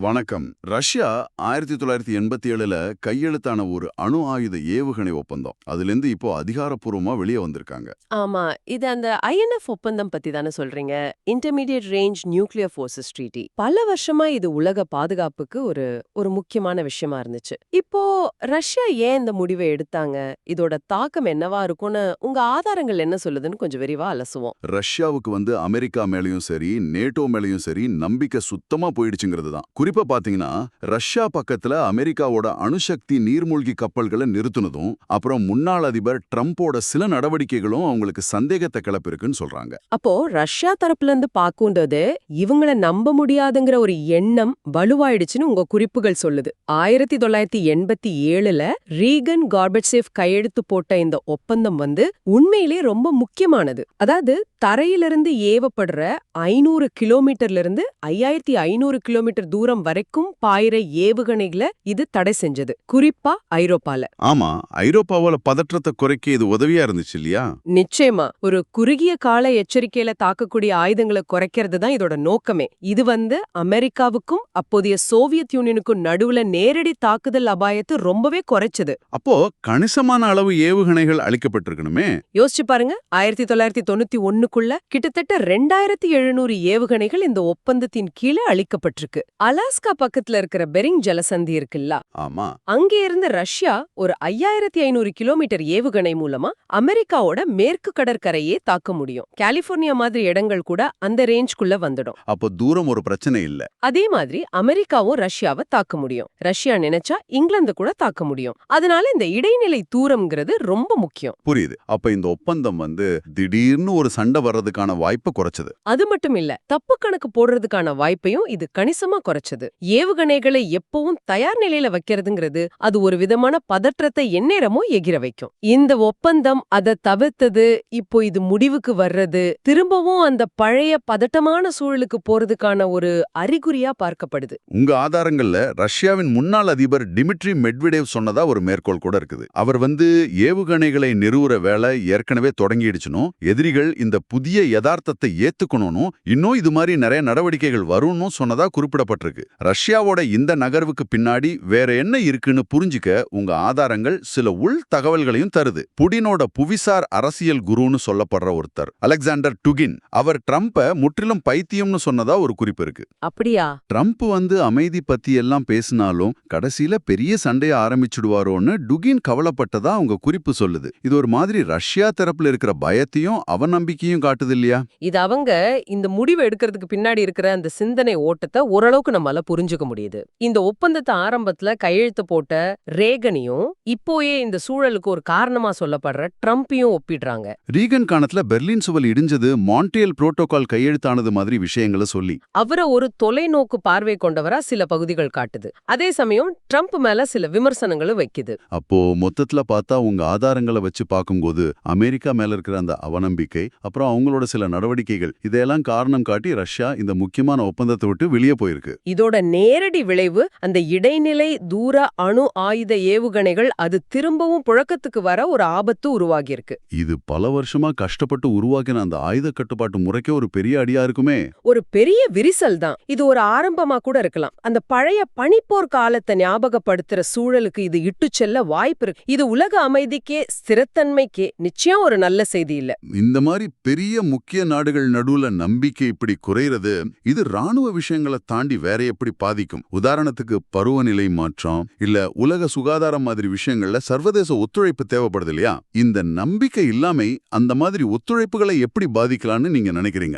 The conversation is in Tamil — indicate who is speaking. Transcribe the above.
Speaker 1: வணக்கம். ரஷ்யா ஆயிரத்தி தொள்ளாயிரத்தி எண்பத்தி ஏழுல கையெழுத்தான ஒரு அணு ஆயுத ஏவுகணை ஒப்பந்தம். அதுலேருந்து இப்போ அதிகாரப்பூர்வமா வெளியே வந்திருக்காங்க.
Speaker 2: ஆமா. இது அந்த ஐஎன்எஃப் ஒப்பந்தம் பத்தி தானே சொல்றீங்க? Intermediate range nuclear forces treaty பல வருஷமா இது உலக பாதுகாப்புக்கு ஒரு ஒரு முக்கியமான விஷயமா இருந்துச்சு. இப்போ ரஷ்யா ஏன் இந்த முடிவை எடுத்தாங்க? இதோட தாக்கம் என்னவா இருக்கும்னு உங்க ஆதாரங்கள் என்ன சொல்லுதுன்னு கொஞ்சம் விரிவா அலசுவோம்.
Speaker 1: ரஷ்யாவுக்கு வந்து அமெரிக்கா மேலயும் சரி நேட்டோ மேலயும் சரி நம்பிக்கை சுத்தமா போயிடுச்சுங்கிறது தான். குறிப்பா பாத்தீங்கன்னா ரஷ்யா பக்கத்துல அமெரிக்காவோட அணுசக்தி நீர்மூழ்கி கப்பல்களை நிறுத்தினதும் அப்புறம் முன்னாள் அதிபர் ட்ரம்போட சில நடவடிக்கைகளும் அவங்களுக்கு சந்தேகத்தை கிளப்பிருக்குன்னு சொல்றாங்க.
Speaker 2: அப்போ ரஷ்யா தரப்புல இருந்து பாக்கும்போது இவங்கள நம்ப முடியாதுங்கிற ஒரு எண்ணம் வலுவாயிடுச்சுன்னு உங்க குறிப்புகள் சொல்லுது. ஆயிரத்தி தொள்ளாயிரத்தி எண்பத்தி ஏழுல ரீகன் கார்பட்சேவ் கையெழுத்து போட்ட இந்த ஒப்பந்தம் வந்து உண்மையிலே ரொம்ப முக்கியமானது. அதாவது தரையிலிருந்து ஏவப்படுற ஐநூறு கிலோமீட்டர்ல இருந்து ஐயாயிரத்தி ஐநூறு கிலோமீட்டர் தூரம் வரைக்கும் பாயிற ஏவுகணைகளை இது தடை செஞ்சது. குறிப்பா ஐரோப்பால.
Speaker 1: ஆமா ஐரோப்பாவோட பதற்றத்தை குறைக்க இது உதவியா இருந்துச்சு இல்லையா?
Speaker 2: நிச்சயமா. ஒரு குறுகிய கால எச்சரிக்கையில தாக்கக்கூடிய ஆயுதங்களை குறைக்கிறது தான் இதோட நோக்கமே. இது வந்து அமெரிக்காவுக்கும் அப்போதைய சோவியத் யூனியனுக்கும் நடுவுல நேரடி தாக்குதல் அபாயத்தை ரொம்பவே குறைச்சது.
Speaker 1: அப்போ கணிசமான அளவு ஏவுகணைகள் அளிக்கப்பட்டிருக்கணுமே?
Speaker 2: யோசிச்சு பாருங்க. ஆயிரத்தி தொள்ளாயிரத்தி தொண்ணூத்தி ஒண்ணுக்குள்ள கிட்டத்தட்ட ரெண்டாயிரத்தி எழுநூறு ஏவுகணைகள் இந்த ஒப்பந்தத்தின் கீழே அளிக்கப்பட்டிருக்கு. அலாஸ்கா பக்கத்துல இருக்கிற பெரிங் ஜலசந்தி இருக்குல்ல?
Speaker 1: ஆமா.
Speaker 2: அங்கே இருந்து ரஷ்யா ஒரு ஐயாயிரத்தி ஐநூறு கிலோமீட்டர் ஏவுகணை மூலமா அமெரிக்காவோட மேற்கு கடற்கரையே தாக்க முடியும். கலிபோர்னியா மாதிரி இடங்கள் கூட அந்த ரேஞ்ச்குள்ள வந்துடும்.
Speaker 1: அப்போ தூரம் ஒரு பிரச்சனை இல்ல.
Speaker 2: அதே மாதிரி அமெரிக்காவும் ரஷ்யாவை தாக்க முடியும். ரஷ்யா நினைச்சா இங்கிலாந்து கூட தாக்க முடியும். அதனால இந்த இடைநிலை தூரம்ங்கிறது ரொம்ப முக்கியம்.
Speaker 1: புரியுது. அப்ப இந்த ஒப்பந்தம் வந்து திடீர்னு ஒரு சண்டை வர்றதுக்கான வாய்ப்பை குறைச்சது.
Speaker 2: அது மட்டும் இல்ல தப்பு கணக்கு போடுறதுக்கான வாய்ப்பையும் இது கணிசமா குறைச்சது. ஏவுகணைகளை எப்பவும் தயார் நிலையில வைக்கிறதுங்கிறது அது ஒரு விதமான பதற்றத்தை எந்நேரமும் எகிர வைக்கும். இந்த ஒப்பந்தம் அதை தவிர்த்தது இப்போ இது முடிவுக்கு வர்றது திரும்பவும் அந்த பழைய பதட்டமான சூழலுக்கு போறதுக்கான ஒரு அறிகுறியா பார்க்கப்படுது.
Speaker 1: உங்க ஆதாரங்கள்ல ரஷ்யாவின் முன்னாள் அதிபர் டிமிட்ரி மெட்விடேவ் சொன்னதா ஒரு மேற்கோள் கூட இருக்குது. அவர் வந்து ஏவுகணைகளை நிறுவுற வேலை ஏற்கனவே தொடங்கிடுச்சுனும் எதிரிகள் இந்த புதிய யதார்த்தத்தை ஏத்துக்கணும்னும் இன்னும் இது மாதிரி நிறைய நடவடிக்கைகள் வரும்னு சொன்னதா குறிப்பிடப்பட்டிருக்கு. ரஷ்யாவோட இந்த நகர்வுக்கு பின்னாடி வேற என்ன இருக்குன்னு புரிஞ்சுக்க உங்க ஆதாரங்கள் சில உள் தகவல்களையும் தருது. புடினோட புவிசார் அரசியல் குருன்னு சொல்லப்படுற ஒருத்தர் அலெக்சாண்டர் டுகின். அவர் ட்ரம்ப முற்றிலும் பைத்தியம்னு சொன்னதா ஒரு குறிப்பு இருக்கு.
Speaker 2: அப்படியா?
Speaker 1: ட்ரம்ப் வந்து அமைதி பத்தி எல்லாம் பேசினாலும் கடைசியில பெரிய சண்டைய ஆரம்பிச்சுடுவாரோன்னு டுகின் கவலைப்பட்டதா அவங்க குறிப்பு சொல்லுது. இது ஒரு மாதிரி ரஷ்யா தரப்புல இருக்கிற பயத்தையும் அவநம்பிக்கையும் காட்டுது இல்லையா?
Speaker 2: இது அவங்க இந்த முடிவு எடுக்கிறதுக்கு பின்னாடி இருக்கிற அந்த சிந்தனை ஓட்டத்தை ஓரளவுக்கு நம்மால புரிஞ்சுக்க முடியுது. இந்த ஒப்பந்தத்தை ஆரம்பத்துல கையெழுத்து போட்ட ரேகனையும் இப்போயே இந்த சூழலுக்கு ஒரு காரணமா சொல்லப்படுற ட்ரம்ப்பையும் ஒப்பிடுறாங்க.
Speaker 1: ரீகன் காலத்துல பெர்லின் சுவல் இடிஞ்சது மான்டியல் புரோட்டோகால் கையெழுத்தானது மாதிரி விஷயங்களை சொல்லி.
Speaker 2: அவரை ஒரு தொலைநோக்கு பார்வை கொண்டவரா சில பகுதிகள் காட்டுது. அதே சமயம் ட்ரம்ப் மேல சில விமர்சனங்களும் வைக்குது.
Speaker 1: அப்போ மொத்தத்துல பார்த்தா உங்க ஆதாரங்களை வச்சு பார்க்கும்போது அமெரிக்கா மேல இருக்கிற அந்த அவநம்பிக்கை அப்புறம் அவங்களோட சில நடவடிக்கைகள் இதையெல்லாம் காரணம் காட்டி ரஷ்யா இந்த முக்கியமான ஒப்பந்தத்தை விட்டு வெளியே போயிருக்கு.
Speaker 2: இதோட நேரடி விளைவு அந்த இடைநிலை தூர அணு ஆயுத ஏவுகணைகள் அது திரும்பவும் புழக்கத்துக்கு வர ஒரு ஆபத்து உருவாகியிருக்கு.
Speaker 1: இது பல வருஷமா கஷ்டப்பட்டு உருவாக்கின அந்த ஆயுத கட்டுப்பாட்டு முறைக்கே ஒரு பெரிய அடியா இருக்குமே.
Speaker 2: ஒரு பெரிய விரிசல் தான். இது ஒரு ஆரம்பமா கூட இருக்கலாம். அந்த பழைய பனிப்போர் காலத்தை ஞாபகப்படுத்துற சூழலுக்கு இது இட்டுச் செல்ல வாய்ப்பு இருக்கு. இது உலக அமைதிக்கே ஸ்திரத்தன்மைக்கே நிச்சயம் ஒரு நல்ல செய்தி இல்ல.
Speaker 1: இந்த மாதிரி பெரிய முக்கிய நாடுகள் நடுவுல நம்பிக்கை இப்படி குறையிறது இது ராணுவ விஷயங்களை தாண்டி வேற எப்படி பாதிக்கும்? உதாரணத்துக்கு பருவநிலை மாற்றம் இல்ல உலக சுகாதாரம் மாதிரி விஷயங்கள்ல சர்வதேச ஒத்துழைப்பு தேவைப்படுது இல்லையா? இந்த நம்பிக்கை இல்லாமை அந்த மாதிரி ஒத்துழைப்புகளை எப்படி பாதிக்கலாம்னு நீங்க நினைக்கிறீங்க?